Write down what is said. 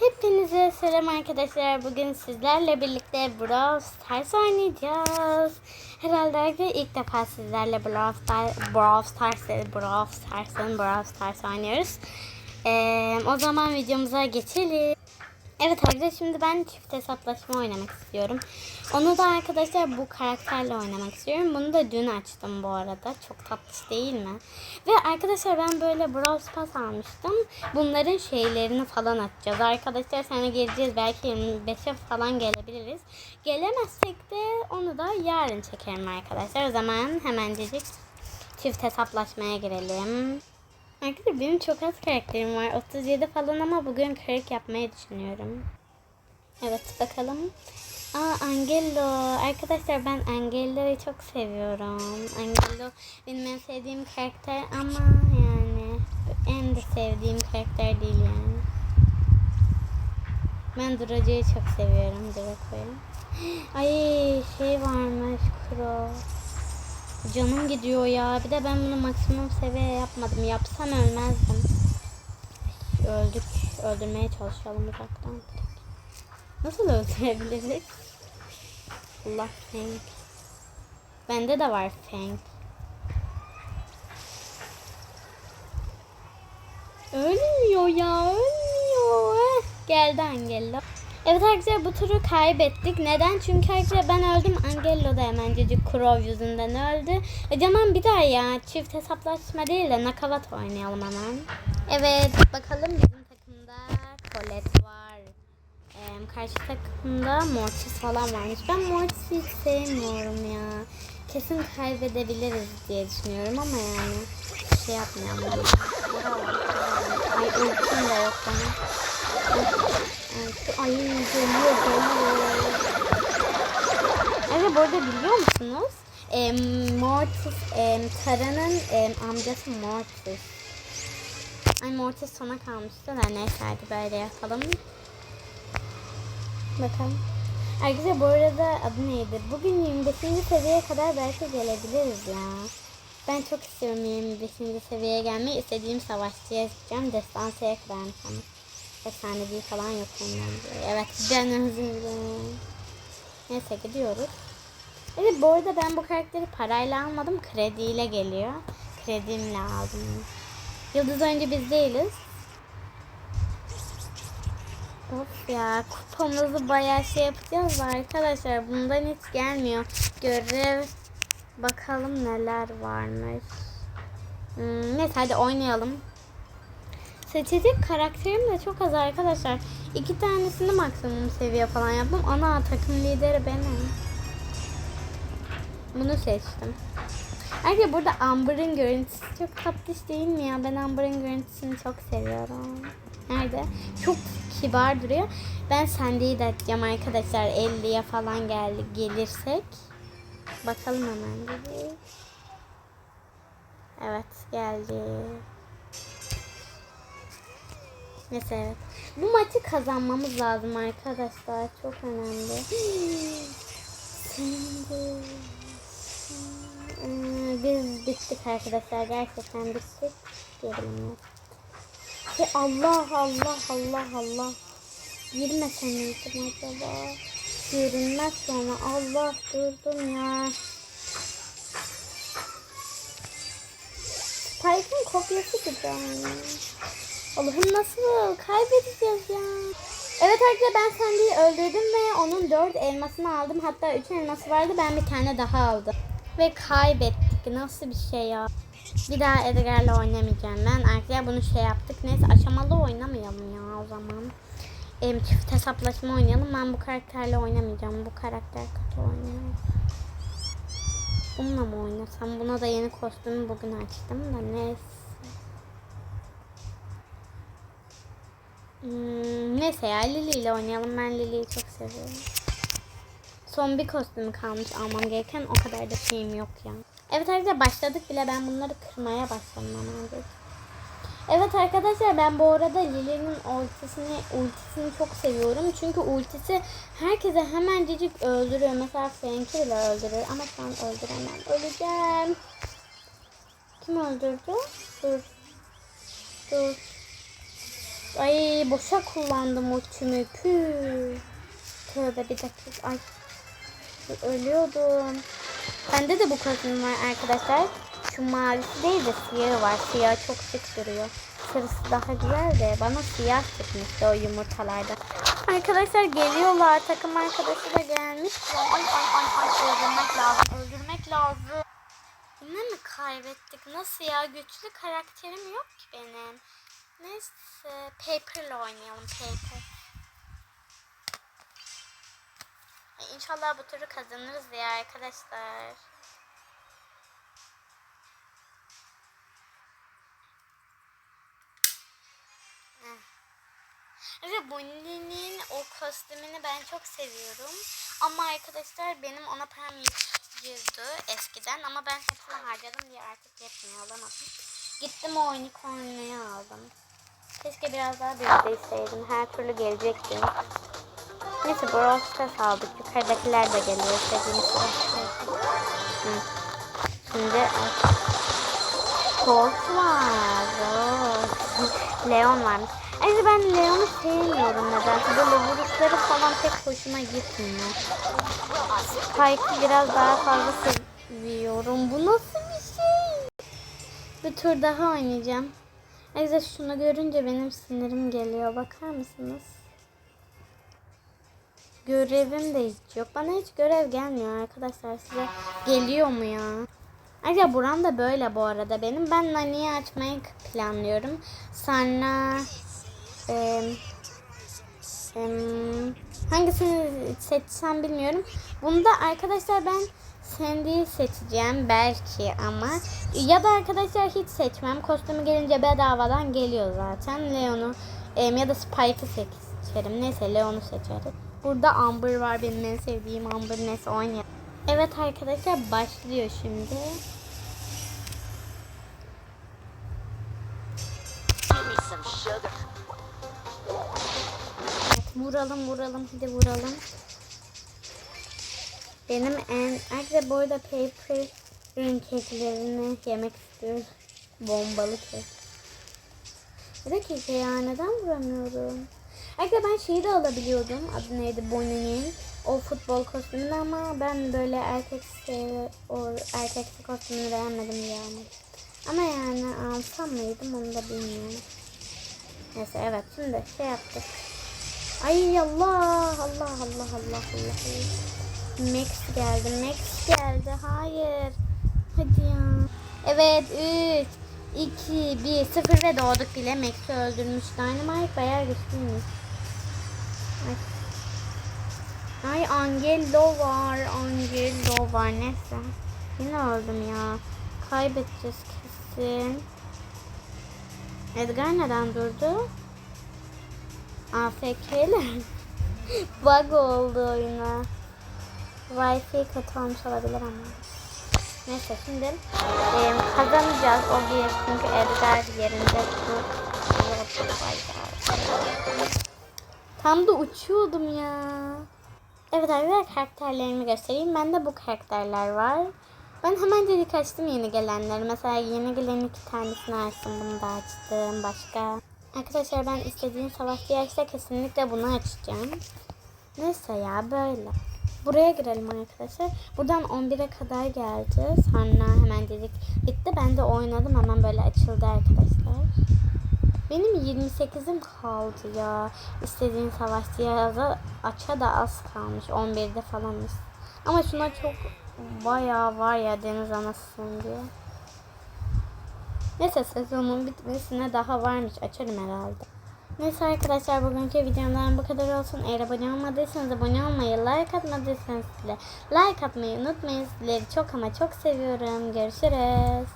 Hepinize selam arkadaşlar. Bugün sizlerle birlikte Brawl Stars oynayacağız. Herhalde ilk defa sizlerle Brawl Stars, Brawl Stars, Brawl Stars'ın Brawl Stars oynuyoruz. Ee, o zaman videomuza geçelim. Evet arkadaşlar şimdi ben çift hesaplaşma oynamak istiyorum. Onu da arkadaşlar bu karakterle oynamak istiyorum. Bunu da dün açtım bu arada. Çok tatlış değil mi? Ve arkadaşlar ben böyle Brawl Pass almıştım. Bunların şeylerini falan açacağız. Arkadaşlar sana geleceğiz. Belki 25'e falan gelebiliriz. Gelemezsek de onu da yarın çekerim arkadaşlar. O zaman hemencecik çift hesaplaşmaya girelim. Arkadaşlar benim çok az karakterim var. 37 falan ama bugün 40 yapmayı düşünüyorum. Evet bakalım. Aa Angelo. Arkadaşlar ben Angelo'yu çok seviyorum. Angelo benim en sevdiğim karakter ama yani en de sevdiğim karakter değil yani. Ben Duracı'yı çok seviyorum Draco'yu. Ay şey varmış Kuro. Canım gidiyor ya. Bir de ben bunu maksimum seviye yapmadım. Yapsam ölmezdim. Öldük. Öldürmeye çalışalım uzaktan. Nasıl öldürebiliriz? Allah Fang. Bende de var Fang. Ölmüyor ya. Ölmüyor. Geldi Angelo. Evet arkadaşlar bu turu kaybettik. Neden? Çünkü arkadaşlar ben öldüm. Angelo da hemencecik Crow yüzünden öldü. E zaman bir daha ya. Çift hesaplaşma değil de nakavat oynayalım hemen. Evet bakalım bizim takımda Colette var. Ee, karşı takımda Mortis falan varmış. Ben Mortis'i sevmiyorum ya. Kesin kaybedebiliriz diye düşünüyorum ama yani şey yapmayalım. Ay ultim de yok bana. Ay geliyor geliyor. Evet bu arada biliyor musunuz? E, Mortis, e, Tara'nın e, amcası Mortis. Ay Mortis sona kalmıştı da neyse hadi böyle yapalım. Bakalım. Arkadaşlar bu arada adı neydi? Bugün 25. seviyeye kadar belki gelebiliriz ya. Ben çok istiyorum 25. seviyeye gelmeyi. İstediğim savaşçıya gideceğim. Destansiyeye kadar mesela. Efsanevi falan yok ondan. Evet ben hazırım. Neyse gidiyoruz. Evet bu arada ben bu karakteri parayla almadım. Krediyle geliyor. Kredimle aldım. Yıldız önce biz değiliz. Of ya kupamızı bayağı şey yapacağız da arkadaşlar bundan hiç gelmiyor. Görev bakalım neler varmış. Hmm, neyse hadi oynayalım. Seçecek karakterim de çok az arkadaşlar. İki tanesini maksimum seviye falan yaptım. Ana takım lideri benim. Bunu seçtim. Ayrıca burada Amber'ın görüntüsü çok tatlış değil mi ya? Ben Amber'ın görüntüsünü çok seviyorum. Nerede? Çok kibar duruyor. Ben Sandy'yi de açacağım arkadaşlar. 50'ye falan gel gelirsek. Bakalım hemen. bir. Evet geldi. Neyse evet. Bu maçı kazanmamız lazım arkadaşlar. Çok önemli. Şimdi Ee, biz bittik arkadaşlar. Gerçekten bittik. Diyebilirim. Şey, Allah Allah Allah Allah. Girmesem miydim acaba? Görünmez sonra. Allah durdum ya. Spike'ın kopyası gibi. Allah'ım nasıl kaybedeceğiz ya. Evet arkadaşlar ben Sandy'yi öldürdüm ve onun 4 elmasını aldım. Hatta 3 elması vardı ben bir tane daha aldım. Ve kaybettik. Nasıl bir şey ya. Bir daha Edgar'la oynamayacağım ben. Arkadaşlar bunu şey yaptık. Neyse aşamalı oynamayalım ya o zaman. Em, çift hesaplaşma oynayalım. Ben bu karakterle oynamayacağım. Bu karakter kötü oynuyor. Bununla mı oynasam? Buna da yeni kostümü bugün açtım da neyse. Hmm, neyse ya Lily ile oynayalım. Ben Lily'yi çok seviyorum. Son bir kostümü kalmış almam gereken. O kadar da şeyim yok ya. Evet arkadaşlar başladık bile. Ben bunları kırmaya başladım hemen. Evet arkadaşlar ben bu arada Lily'nin ultisini, ultisini çok seviyorum. Çünkü ultisi herkese hemencecik öldürüyor. Mesela Frank'i bile öldürür. Ama an öldüremem. Öleceğim. Kim öldürdü? Dur. Dur. Ay boşa kullandım ultimi. Püh. Tövbe bir dakika. Ay. Ölüyordum. Bende de bu kostüm var arkadaşlar. Şu mavisi değil de siyahı var. Siyah çok şık duruyor. Sarısı daha güzel de bana siyah çıkmıştı o yumurtalarda. Arkadaşlar geliyorlar. Takım arkadaşı da gelmiş. Ay ay ay ay öldürmek lazım. Öldürmek lazım. Yine mi kaybettik? Nasıl ya? Güçlü karakterim yok ki benim. Neyse. Paper'la oynayalım. Paper. İnşallah bu turu kazanırız ya arkadaşlar. Ve Bonnie'nin o kostümünü ben çok seviyorum. Ama arkadaşlar benim ona param yetiyordu eskiden. Ama ben hepsini harcadım diye artık yetmiyor alamadım. Gittim o unicorn'u aldım. Keşke biraz daha büyüteyseydim. Her türlü gelecekti. Neyse Brawl Stars aldık. Yukarıdakiler de geliyor. İstediğimiz Hı. Şimdi Colt var. Oo. Leon varmış. Ayrıca ben Leon'u sevmiyorum nedense. Böyle vuruşları falan pek hoşuma gitmiyor. Spike'ı biraz daha fazla seviyorum. Bu nasıl? Bir tur daha oynayacağım. Ayrıca şunu görünce benim sinirim geliyor. Bakar mısınız? Görevim de hiç yok. Bana hiç görev gelmiyor arkadaşlar. Size geliyor mu ya? Ayrıca buram da böyle bu arada benim. Ben Nani'yi açmayı planlıyorum. Sonra em, em, hangisini seçsem bilmiyorum. Bunda arkadaşlar ben Sandy'yi seçeceğim belki ama ya da arkadaşlar hiç seçmem. Kostümü gelince bedavadan geliyor zaten. Leon'u ya da Spike'ı seçerim. Neyse Leon'u seçerim. Burada Amber var benim en sevdiğim Amber neyse oynayalım. Evet arkadaşlar başlıyor şimdi. Evet, vuralım vuralım hadi vuralım. Benim en ayrıca bu arada paper'ın keklerini yemek istiyorum. Bombalı kek. Bir dakika ya neden vuramıyorum? Ayrıca ben şeyi de alabiliyordum. Adı neydi? Bonnie'nin. O futbol kostümünü ama ben böyle erkek o erkek kostümünü beğenmedim almadım. Ama yani alsam mıydım onu da bilmiyorum. Neyse evet şimdi şey yaptık. Ay Allah Allah Allah Allah Allah. Max geldi. Max geldi. Hayır. Hadi ya. Evet 3 2 1 0 ve doğduk bile. Max'i öldürmüş. Dynamite bayağı güçlüymüş. Ay. Ay Angelo var. Angelo var. Neyse. Yine öldüm ya. Kaybedeceğiz kesin. Edgar neden durdu? AFK'ler. Bug oldu oyuna. Wi-Fi kötü olmuş olabilir ama. Neyse şimdi e, kazanacağız o bir çünkü Edgar yerinde. Tam da uçuyordum ya. Evet arkadaşlar karakterlerimi göstereyim. Bende bu karakterler var. Ben hemen dedik açtım yeni gelenleri. Mesela yeni gelen iki tanesini açtım. Bunu da açtım. Başka. Arkadaşlar ben istediğim savaşçı açsa kesinlikle bunu açacağım. Neyse ya böyle. Buraya girelim arkadaşlar. Buradan 11'e kadar geldi. Sonra hemen dedik bitti. Ben de oynadım hemen böyle açıldı arkadaşlar. Benim 28'im kaldı ya. İstediğin savaşçıya da aça da az kalmış. 11'de falanız. Ama şuna çok bayağı var ya deniz anasısın diye. Neyse sezonun bitmesine daha varmış. Açarım herhalde. Neyse arkadaşlar bugünkü videomdan bu kadar olsun. Eğer abone olmadıysanız abone olmayı, like atmadıysanız like atmayı unutmayın. Sizleri çok ama çok seviyorum. Görüşürüz.